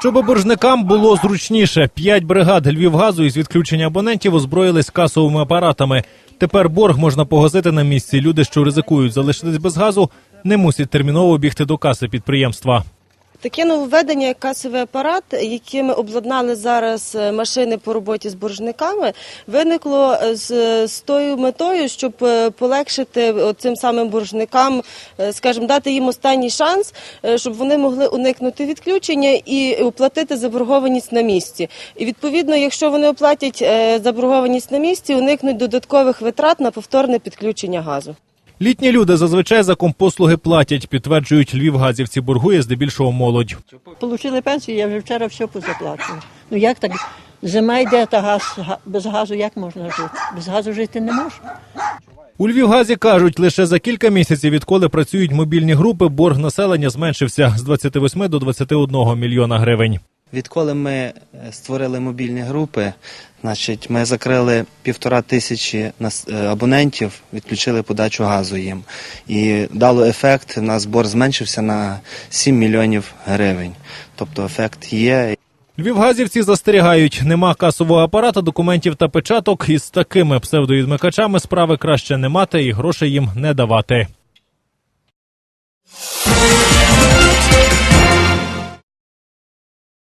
Щоб боржникам було зручніше, п'ять бригад Львівгазу із відключення абонентів озброїлись касовими апаратами. Тепер борг можна погасити на місці. Люди, що ризикують залишитись без газу, не мусять терміново бігти до каси підприємства. Таке нововведення, як касовий апарат, якими обладнали зараз е, машини по роботі з боржниками, виникло е, з, з тою метою, щоб е, полегшити цим самим боржникам, е, скажімо, дати їм останній шанс, е, щоб вони могли уникнути відключення і оплатити заборгованість на місці. І відповідно, якщо вони оплатять е, заборгованість на місці, уникнуть додаткових витрат на повторне підключення газу. Літні люди зазвичай за компослуги платять, підтверджують Львівгазівці боргує здебільшого молодь. Получили пенсію, я вже вчора все позаплачувала. Ну як так? Зима йде, та газ га- без газу як можна жити? Без газу жити не можна. У Львівгазі кажуть, лише за кілька місяців, відколи працюють мобільні групи, борг населення зменшився з 28 до 21 мільйона гривень. Відколи ми е, створили мобільні групи, значить, ми закрили півтора тисячі е, абонентів, відключили подачу газу їм. І дало ефект, у нас борг зменшився на 7 мільйонів гривень. Тобто ефект є. Львівгазівці застерігають, нема касового апарата, документів та печаток. Із такими псевдовідмикачами справи краще не мати і грошей їм не давати.